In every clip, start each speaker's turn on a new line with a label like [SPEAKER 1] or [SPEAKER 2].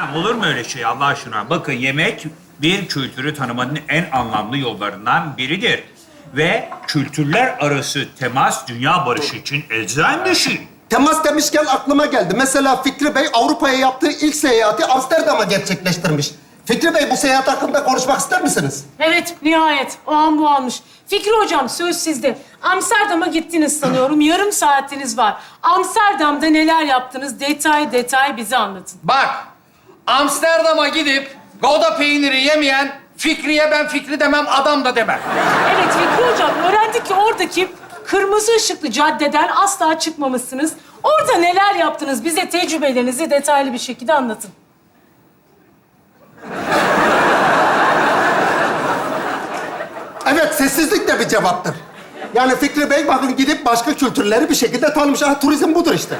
[SPEAKER 1] efendim olur mu öyle şey Allah aşkına? Bakın yemek bir kültürü tanımanın en anlamlı yollarından biridir. Ve kültürler arası temas dünya barışı için elzem bir şey.
[SPEAKER 2] Temas demişken aklıma geldi. Mesela Fikri Bey Avrupa'ya yaptığı ilk seyahati Amsterdam'a gerçekleştirmiş. Fikri Bey bu seyahat hakkında konuşmak ister misiniz?
[SPEAKER 3] Evet, nihayet. O an bu almış. Fikri hocam, söz sizde. Amsterdam'a gittiniz sanıyorum. Yarım saatiniz var. Amsterdam'da neler yaptınız? Detay detay bize anlatın.
[SPEAKER 4] Bak, Amsterdam'a gidip Gouda peyniri yemeyen Fikriye ben Fikri demem, adam da demem.
[SPEAKER 3] Evet Fikri hocam, öğrendik ki oradaki kırmızı ışıklı caddeden asla çıkmamışsınız. Orada neler yaptınız? Bize tecrübelerinizi detaylı bir şekilde anlatın.
[SPEAKER 2] Evet, sessizlik de bir cevaptır. Yani Fikri Bey bakın gidip başka kültürleri bir şekilde tanımış. Ha, turizm budur işte.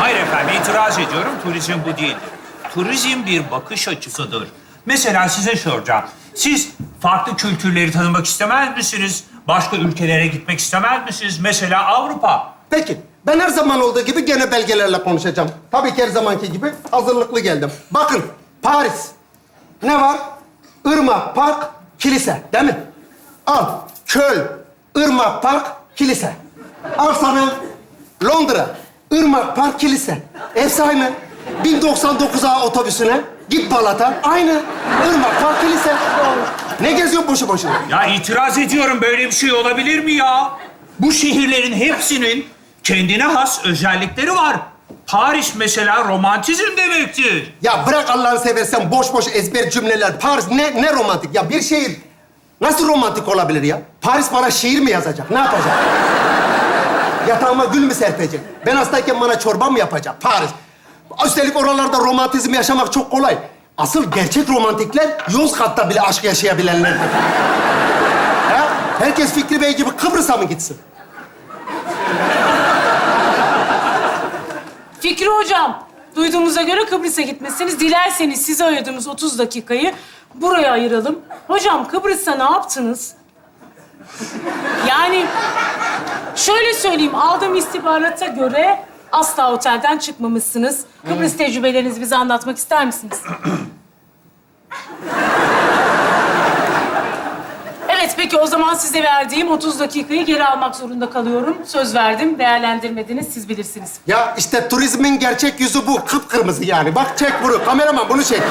[SPEAKER 1] Hayır efendim itiraz ediyorum. Turizm bu değildir. Turizm bir bakış açısıdır. Mesela size soracağım. Siz farklı kültürleri tanımak istemez misiniz? Başka ülkelere gitmek istemez misiniz? Mesela Avrupa.
[SPEAKER 2] Peki, ben her zaman olduğu gibi gene belgelerle konuşacağım. Tabii ki her zamanki gibi hazırlıklı geldim. Bakın, Paris. Ne var? Irmak, park, kilise. Değil mi? Al, Köl, Irmak, park, kilise. Al sana Londra, Irmak, park, kilise. Sahibi. 1099A otobüsüne. Git Balat'a. Aynı. Irmak, park, kilise. Ne geziyorsun boşu boşuna?
[SPEAKER 1] Ya itiraz ediyorum. Böyle bir şey olabilir mi ya? Bu şehirlerin hepsinin kendine has özellikleri var. Paris mesela romantizm demektir.
[SPEAKER 2] Ya bırak Allah'ını seversen boş boş ezber cümleler. Paris ne, ne romantik ya? Bir şehir nasıl romantik olabilir ya? Paris bana şiir mi yazacak? Ne yapacak? Yatağıma gül mü serpecek? Ben hastayken bana çorba mı yapacak? Paris. Üstelik oralarda romantizm yaşamak çok kolay. Asıl gerçek romantikler Yozgat'ta bile aşk yaşayabilenlerdir. ha? Herkes Fikri Bey gibi Kıbrıs'a mı gitsin?
[SPEAKER 3] Fikri hocam, duyduğumuza göre Kıbrıs'a gitmesiniz. Dilerseniz size ayırdığımız 30 dakikayı buraya ayıralım. Hocam Kıbrıs'ta ne yaptınız? Yani şöyle söyleyeyim, aldığım istihbarata göre asla otelden çıkmamışsınız. Kıbrıs tecrübelerinizi bize anlatmak ister misiniz? Evet, peki o zaman size verdiğim 30 dakikayı geri almak zorunda kalıyorum. Söz verdim, değerlendirmediniz, siz bilirsiniz.
[SPEAKER 2] Ya işte turizmin gerçek yüzü bu. Kıpkırmızı yani. Bak çek bunu. Kameraman bunu çek.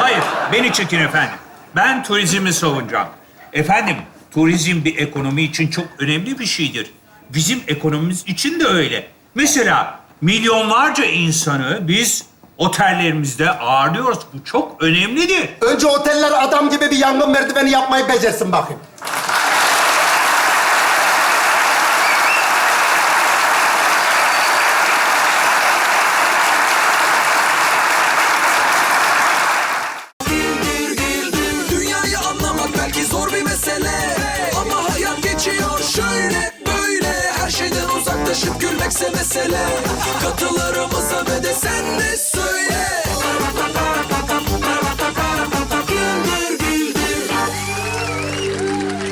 [SPEAKER 1] Hayır, beni çekin efendim. Ben turizmi savunacağım. Efendim, turizm bir ekonomi için çok önemli bir şeydir. Bizim ekonomimiz için de öyle. Mesela milyonlarca insanı biz otellerimizde ağırlıyoruz. Bu çok önemlidir.
[SPEAKER 2] Önce oteller adam gibi bir yangın merdiveni yapmayı becersin bakayım.